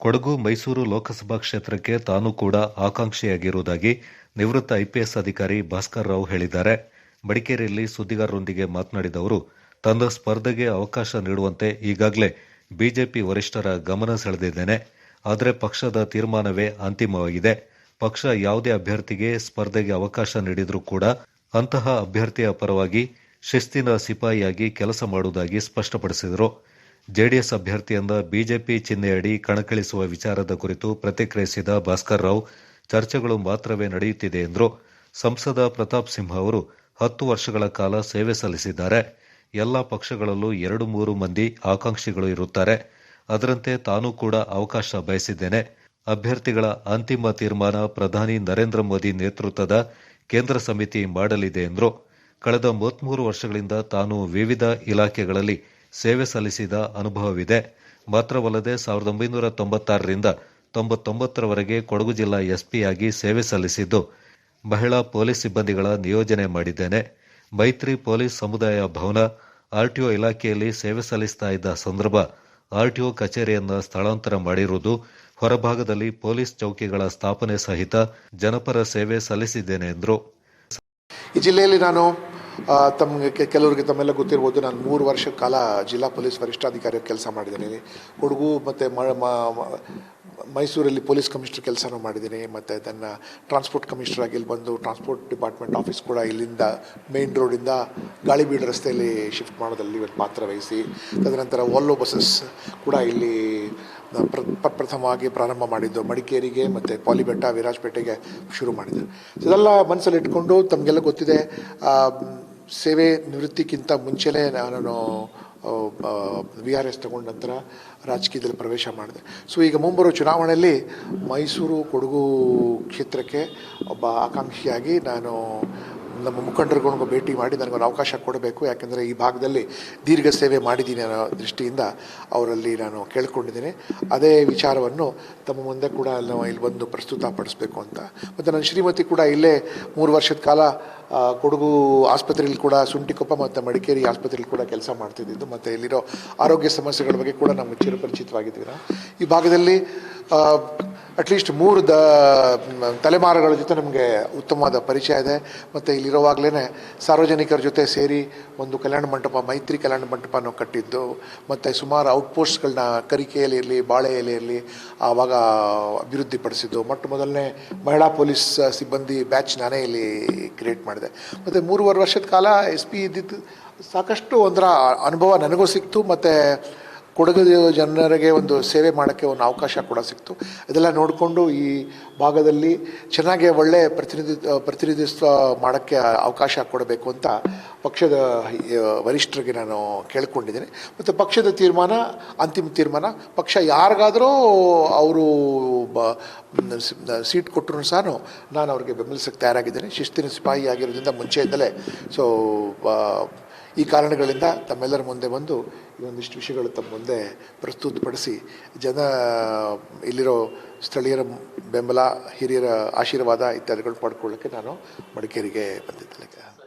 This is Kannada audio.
ಕೊಡಗು ಮೈಸೂರು ಲೋಕಸಭಾ ಕ್ಷೇತ್ರಕ್ಕೆ ತಾನು ಕೂಡ ಆಕಾಂಕ್ಷಿಯಾಗಿರುವುದಾಗಿ ನಿವೃತ್ತ ಐಪಿಎಸ್ ಅಧಿಕಾರಿ ಭಾಸ್ಕರ್ ರಾವ್ ಹೇಳಿದ್ದಾರೆ. ಮಡಿಕೇರಿಯಲ್ಲಿ ಸುದ್ದಿಗಾರರೊಂದಿಗೆ ಮಾತನಾಡಿದ ಅವರು ತನ್ನ ಸ್ಪರ್ಧೆಗೆ ಅವಕಾಶ ನೀಡುವಂತೆ ಈಗಾಗಲೇ ಬಿಜೆಪಿ ವರಿಷ್ಠರ ಗಮನ ಸೆಳೆದಿದ್ದೇನೆ. ಆದರೆ ಪಕ್ಷದ ತೀರ್ಮಾನವೇ ಅಂತಿಮವಾಗಿದೆ. ಪಕ್ಷ ಯಾವುದೇ ಅಭ್ಯರ್ಥಿಗೆ ಸ್ಪರ್ಧೆಗೆ ಅವಕಾಶ ನೀಡಿದರೂ ಕೂಡ ಅಂತಹ ಅಭ್ಯರ್ಥಿಯ ಪರವಾಗಿ ಶಿಸ್ತಿನ ಸಿಪಾಯಿಯಾಗಿ ಕೆಲಸ ಮಾಡುವುದಾಗಿ ಸ್ಪಷ್ಟಪಡಿಸಿದರು. ಜೆಡಿಎಸ್ ಅಭ್ಯರ್ಥಿಯಿಂದ ಬಿಜೆಪಿ ಚಿಹ್ನೆಯಡಿ ಕಣಕ್ಕಿಳಿಸುವ ವಿಚಾರದ ಕುರಿತು ಪ್ರತಿಕ್ರಿಯಿಸಿದ ಭಾಸ್ಕರ್ ರಾವ್, ಚರ್ಚೆಗಳು ಮಾತ್ರವೇ ನಡೆಯುತ್ತಿದೆ ಎಂದರು. ಸಂಸದ ಪ್ರತಾಪ್ ಸಿಂಹ ಅವರು ಹತ್ತು ವರ್ಷಗಳ ಕಾಲ ಸೇವೆ ಸಲ್ಲಿಸಿದ್ದಾರೆ. ಎಲ್ಲ ಪಕ್ಷಗಳಲ್ಲೂ ಎರಡು ಮೂರು ಮಂದಿ ಆಕಾಂಕ್ಷಿಗಳು ಇರುತ್ತಾರೆ. ಅದರಂತೆ ತಾನೂ ಕೂಡ ಅವಕಾಶ ಬಯಸಿದ್ದೇನೆ. ಅಭ್ಯರ್ಥಿಗಳ ಅಂತಿಮ ತೀರ್ಮಾನ ಪ್ರಧಾನಿ ನರೇಂದ್ರ ಮೋದಿ ನೇತೃತ್ವದ ಕೇಂದ್ರ ಸಮಿತಿ ಮಾಡಲಿದೆ ಎಂದರು. ಕಳೆದ ಮೂವತ್ಮೂರು ವರ್ಷಗಳಿಂದ ತಾನು ವಿವಿಧ ಇಲಾಖೆಗಳಲ್ಲಿ ಸೇವೆ ಸಲ್ಲಿಸಿದ ಅನುಭವವಿದೆ. ಮಾತ್ರವಲ್ಲದೆ ಸಾವಿರದ ಒಂಬೈನೂರ ತೊಂಬತ್ತಾರರಿಂದ ತೊಂಬತ್ತೊಂಬತ್ತರವರೆಗೆ ಕೊಡಗು ಜಿಲ್ಲಾ ಎಸ್ಪಿಯಾಗಿ ಸೇವೆ ಸಲ್ಲಿಸಿದ್ದು, ಮಹಿಳಾ ಪೊಲೀಸ್ ಸಿಬ್ಬಂದಿಗಳ ನಿಯೋಜನೆ ಮಾಡಿದ್ದೇನೆ. ಮೈತ್ರಿ ಪೊಲೀಸ್ ಸಮುದಾಯ ಭವನ ಆರ್ಟಿಒ ಇಲಾಖೆಯಲ್ಲಿ ಸೇವೆ ಸಲ್ಲಿಸ್ತಾ ಇದ್ದ ಸಂದರ್ಭ ಆರ್ಟಿಒ ಕಚೇರಿಯನ್ನು ಸ್ಥಳಾಂತರ ಮಾಡಿರುವುದು ಹೊರಭಾಗದಲ್ಲಿ ಪೊಲೀಸ್ ಚೌಕಿಗಳ ಸ್ಥಾಪನೆ ಸಹಿತ ಜನಪರ ಸೇವೆ ಸಲ್ಲಿಸಿದ್ದೇನೆ ಎಂದರು. ಈ ಜಿಲ್ಲೆಯಲ್ಲಿ ನಾನು ತಮಗೆ ಕೆಲವರಿಗೆ ತಮ್ಮೆಲ್ಲ ಗೊತ್ತಿರ್ಬೋದು, ನಾನು ಮೂರು ವರ್ಷ ಕಾಲ ಜಿಲ್ಲಾ ಪೊಲೀಸ್ ವರಿಷ್ಠಾಧಿಕಾರಿಯಾಗಿ ಕೆಲಸ ಮಾಡಿದ್ದೀನಿ. ಹುಡುಗು ಮತ್ತು ಮ- ಮೈಸೂರಲ್ಲಿ ಪೊಲೀಸ್ ಕಮಿಷನರ್ ಕೆಲಸನೂ ಮಾಡಿದ್ದೀನಿ. ಮತ್ತು ಅದನ್ನು ಟ್ರಾನ್ಸ್ಪೋರ್ಟ್ ಕಮಿಷನರ್ ಆಗಿ ಇಲ್ಲಿ ಬಂದು ಟ್ರಾನ್ಸ್ಪೋರ್ಟ್ ಡಿಪಾರ್ಟ್ಮೆಂಟ್ ಆಫೀಸ್ ಕೂಡ ಇಲ್ಲಿಂದ ಮೇನ್ ರೋಡಿಂದ ಗಾಳಿಬೀಡು ರಸ್ತೆಯಲ್ಲಿ ಶಿಫ್ಟ್ ಮಾಡೋದಲ್ಲಿ ಇವತ್ತು ಪಾತ್ರ ವಹಿಸಿ, ತದನಂತರ ಓಲ್ಲೋ ಬಸ್ಸಸ್ ಕೂಡ ಇಲ್ಲಿ, ನ- ಪ್ರ ಪ್ರ- ಪ್ರಥಮವಾಗಿ ಪ್ರಾರಂಭ ಮಾಡಿದ್ದು. ಮಡಿಕೇರಿಗೆ ಮತ್ತು ಪಾಲಿಬೆಟ್ಟ, ವಿರಾಜಪೇಟೆಗೆ ಶುರು ಮಾಡಿದ್ದು. ಇದೆಲ್ಲ ಮನಸ್ಸಲ್ಲಿ ಇಟ್ಕೊಂಡು ತಮಗೆಲ್ಲ ಗೊತ್ತಿದೆ ಸೇವೆ ನಿವೃತ್ತಿಗಿಂತ ಮುಂಚೆನೇ ನಾನು ವಿ ಆರ್ ಎಸ್ ತಗೊಂಡ ನಂತರ ರಾಜಕೀಯದಲ್ಲಿ ಪ್ರವೇಶ ಮಾಡಿದೆ. ಸೊ ಈಗ ಮುಂಬರುವ ಚುನಾವಣೆಯಲ್ಲಿ ಮೈಸೂರು, ಕೊಡಗು ಕ್ಷೇತ್ರಕ್ಕೆ ಒಬ್ಬ ಆಕಾಂಕ್ಷಿಯಾಗಿ ನಾನು ನಮ್ಮ ಮುಖಂಡರುಗಳಿಗೂ ಭೇಟಿ ಮಾಡಿ ನನಗೊಂದು ಅವಕಾಶ ಕೊಡಬೇಕು. ಯಾಕೆಂದರೆ ಈ ಭಾಗದಲ್ಲಿ ದೀರ್ಘ ಸೇವೆ ಮಾಡಿದ್ದೀನಿ ಅನ್ನೋ ದೃಷ್ಟಿಯಿಂದ ಅವರಲ್ಲಿ ನಾನು ಕೇಳ್ಕೊಂಡಿದ್ದೀನಿ. ಅದೇ ವಿಚಾರವನ್ನು ತಮ್ಮ ಮುಂದೆ ಕೂಡ ನಾವು ಇಲ್ಲಿ ಬಂದು ಪ್ರಸ್ತುತಪಡಿಸ್ಬೇಕು ಅಂತ. ಮತ್ತು ನನ್ನ ಶ್ರೀಮತಿ ಕೂಡ ಇಲ್ಲೇ ಮೂರು ವರ್ಷದ ಕಾಲ ಕೊಡಗು ಆಸ್ಪತ್ರೆಯಲ್ಲಿ ಕೂಡ ಸುಂಟಿಕೊಪ್ಪ ಮತ್ತು ಮಡಿಕೇರಿ ಆಸ್ಪತ್ರೆಯಲ್ಲಿ ಕೂಡ ಕೆಲಸ ಮಾಡ್ತಿದ್ದಿದ್ದು. ಮತ್ತು ಇಲ್ಲಿರೋ ಆರೋಗ್ಯ ಸಮಸ್ಯೆಗಳ ಬಗ್ಗೆ ಕೂಡ ನಾವು ಈ ಭಾಗದಲ್ಲಿ ಅಟ್ಲೀಸ್ಟ್ ಮೂರು ದ ತಲೆಮಾರುಗಳ ಜೊತೆ ನಮಗೆ ಉತ್ತಮವಾದ ಪರಿಚಯ ಇದೆ. ಮತ್ತು ಇಲ್ಲಿರುವಾಗಲೇ ಸಾರ್ವಜನಿಕರ ಜೊತೆ ಸೇರಿ ಒಂದು ಕಲ್ಯಾಣ ಮಂಟಪ, ಮೈತ್ರಿ ಕಲ್ಯಾಣ ಮಂಟಪನ ಕಟ್ಟಿದ್ದು. ಮತ್ತು ಸುಮಾರು ಔಟ್ಪೋಸ್ಟ್ಗಳನ್ನ ಕರಿಕೆಯಲ್ಲಿ ಇರಲಿ ಬಾಳೆ ಎಲೆಯಲ್ಲಿ ಆವಾಗ ಅಭಿವೃದ್ಧಿಪಡಿಸಿದ್ದು. ಮೊಟ್ಟ ಮೊದಲನೇ ಮಹಿಳಾ ಪೊಲೀಸ್ ಸಿಬ್ಬಂದಿ ಬ್ಯಾಚ್ ನಾನೇ ಇಲ್ಲಿ ಕ್ರಿಯೇಟ್ ಮಾಡಿದೆ. ಮತ್ತು ಮೂರುವರೆ ವರ್ಷದ ಕಾಲ ಎಸ್ ಪಿ ಇದ್ದಿದ್ದು ಸಾಕಷ್ಟು ಒಂಥರ ಅನುಭವ ನನಗೂ ಸಿಕ್ತು. ಮತ್ತು ಕೊಡಗು ಜನರಿಗೆ ಒಂದು ಸೇವೆ ಮಾಡೋಕ್ಕೆ ಒಂದು ಅವಕಾಶ ಕೂಡ ಸಿಕ್ತು. ಇದೆಲ್ಲ ನೋಡಿಕೊಂಡು ಈ ಭಾಗದಲ್ಲಿ ಚೆನ್ನಾಗಿ ಒಳ್ಳೆ ಪ್ರತಿನಿಧಿ, ಪ್ರತಿನಿಧಿತ್ವ ಮಾಡೋಕ್ಕೆ ಅವಕಾಶ ಕೊಡಬೇಕು ಅಂತ ಪಕ್ಷದ ವರಿಷ್ಠರಿಗೆ ನಾನು ಕೇಳ್ಕೊಂಡಿದ್ದೀನಿ. ಮತ್ತು ಪಕ್ಷದ ತೀರ್ಮಾನ, ಅಂತಿಮ ತೀರ್ಮಾನ, ಪಕ್ಷ ಯಾರಿಗಾದರೂ ಅವರು ಬ ಸೀಟ್ ಕೊಟ್ಟರು ಸಹ ನಾನು ಅವ್ರಿಗೆ ಬೆಂಬಲಿಸಕ್ಕೆ ತಯಾರಾಗಿದ್ದೇನೆ. ಶಿಸ್ತಿನ ಸಿಪಾಯಿ ಆಗಿರೋದ್ರಿಂದ ಮುಂಚೆಯಿಂದಲೇ. ಸೊ ಈ ಕಾರಣಗಳಿಂದ ತಮ್ಮೆಲ್ಲರ ಮುಂದೆ ಬಂದು ಈ ಒಂದಿಷ್ಟು ವಿಷಯಗಳು ತಮ್ಮ ಮುಂದೆ ಪ್ರಸ್ತುತಪಡಿಸಿ ಜನ, ಇಲ್ಲಿರೋ ಸ್ಥಳೀಯರ ಬೆಂಬಲ, ಹಿರಿಯರ ಆಶೀರ್ವಾದ ಇತ್ಯಾದಿಗಳು ಪಡ್ಕೊಳ್ಳೋಕ್ಕೆ ನಾನು ಮಡಿಕೇರಿಗೆ ಬಂದಿದ್ದೇನೆ.